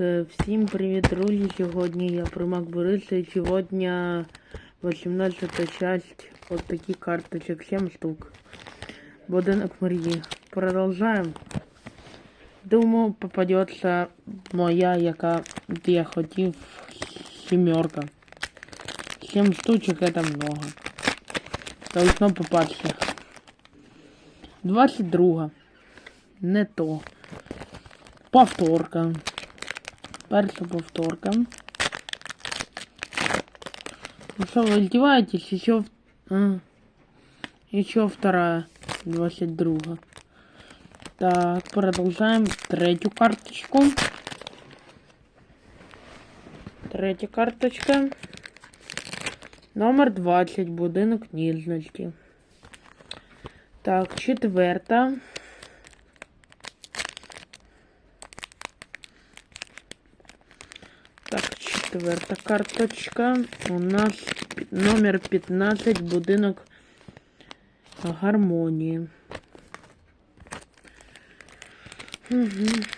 Е, Всім привіт, друзі! Сьогодні я Примак Борис і сьогодні 18 часть от таких карточек, 7 штук. Будинок Марії. Продовжаємо. Думаю, попадется моя, яка я хотів, сімерка. 7 штучек это много. Должно попасться. 22. Не то. Повторка. Перша повторка. Ну что, вы издеваетесь? Еще... А, еще вторая. 22. Так, продолжаем третью карточку. Третя карточка. Номер 20. Будинок ніжності. Так, четверта. Так, четверта карточка. У нас номер 15, будинок гармонії. Угу.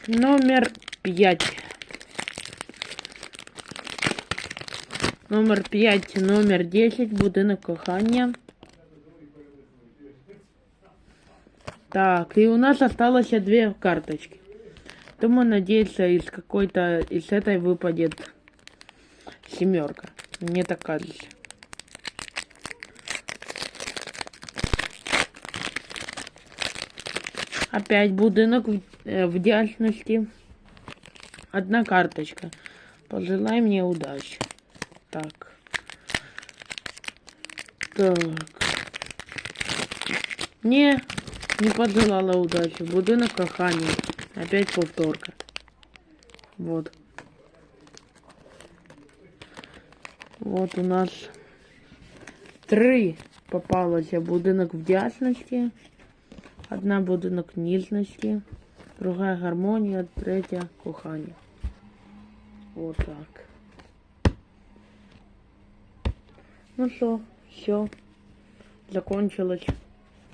Номер 5. Номер 5, номер 10, будинок кохання. Так, и у нас осталось две карточки. Думаю, надеяться, из какой-то, из этой выпадет семерка. Мне так кажется. Опять будинок в- э, вдячности. Одна карточка. Пожелай мне удачи. Так. Так. Не, не пожелала удачи. Будинок кохання. Опять повторка. Вот. Вот у нас три попалося будинок вдячності, одна будинок ніжності, друга гармонія, третя кохання. Вот так. Ну що, все. Закончилось.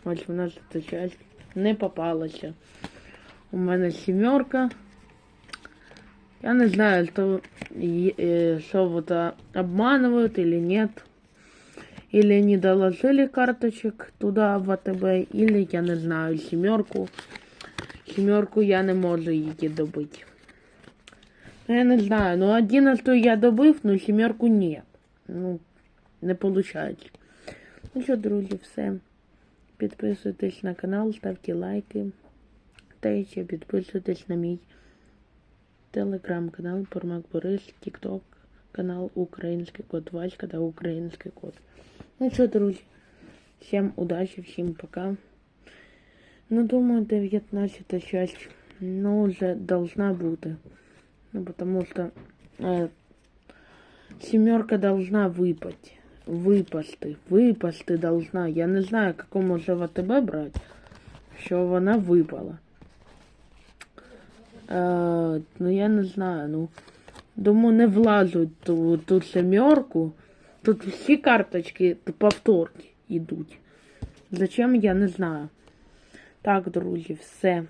18 часть. Не попалося. У мене сімерка. Я не знаю, что, е- что вот обманывают или нет. Или не доложили карточек туда в АТБ, или я не знаю, семерку. Семерку я не можу її добити. Ну, я не знаю, ну 11 я добив, ну семерку ні. Ну, не получается. Ну що, друзі, все. Підписуйтесь на канал, ставте лайки. Та ще підписуйтесь на мій телеграм-канал Пормак Борис, Тікток, канал Український код Васька та Український код. Ну що, друзі, всім удачі, всім пока. Ну, думаю, 19 часть, ну, уже должна бути. Ну, потому что э, семерка должна выпасть. Випасти, випасти должна. Я не знаю, какому же ВТБ брати, що вона випала. Е, ну я не знаю, ну. Думаю, не влазуть ту, ту семерку. Тут всі карточки повторки йдуть. Зачем, я не знаю. Так, друзі, все.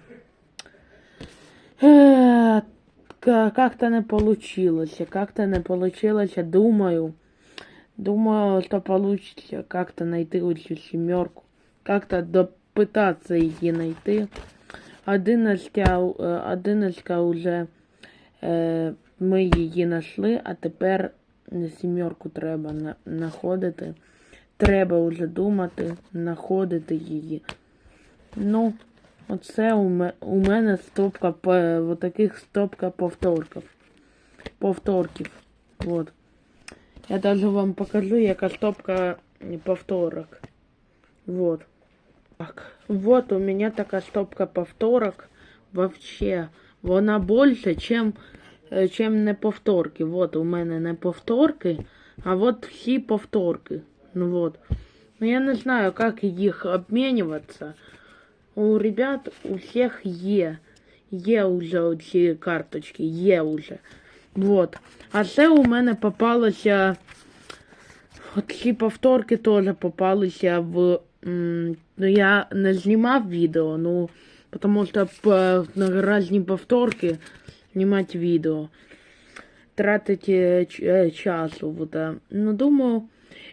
Е, Как-то не получилось. Как-то не получилось. Думаю. Думаю, что получится как-то найти эту семерку. Как-то допытаться її знайти. Одинадцятка, одинадцятка вже ми її знайшли, а тепер сімерку треба знаходити. Треба вже думати, знаходити її. Ну, оце у, мене стопка таких стопка повторків. Повторків. Вот. Я даже вам покажу, яка стопка повторок. Вот. Так. Вот у меня такая стопка повторок. Вообще. Вона більше, чем, е, чем не повторки. Вот у мене не повторки, а вот всі повторки. Ну вот. Ну я не знаю, как їх обмінюватися. У ребят у всех є. Є уже ці карточки, є уже. Вот. А це у мене попалося. От ці повторки теж попалися в. Ну, я не знімав відео, ну, тому що на різні повторки знімати відео, тратити е, часу. Вот, а. ну, думаю,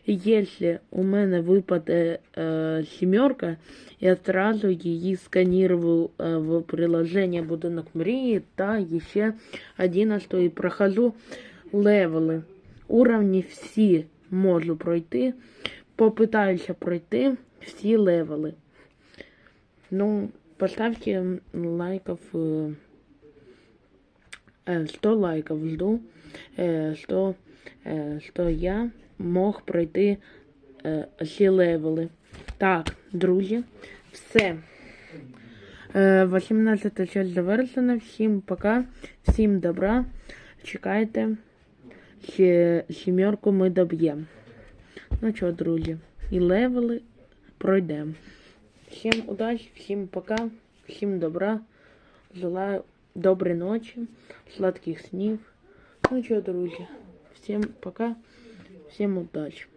если у мене випаде е, сімерка, я сразу її сканірую е, в приложення Будинок мрії та ще 11 і прохожу левели. Уровні всі можу пройти Попитаюся пройти всі левели. Ну, поставьте м, лайков. э, э, 100 лайков жду, э, что, э, что я мог пройти е, всі левели. Так, друзі, все. Е, 18 часть завершена. Всім пока, всім добра. Чекайте. Ще сімерку ми доб'ємо. Ну чого, друзі, і левели пройдемо. Всім удачі, всім пока, всім добра. Желаю доброї ночі, сладких снів. Ну чого, друзі, всім пока, всім удачі.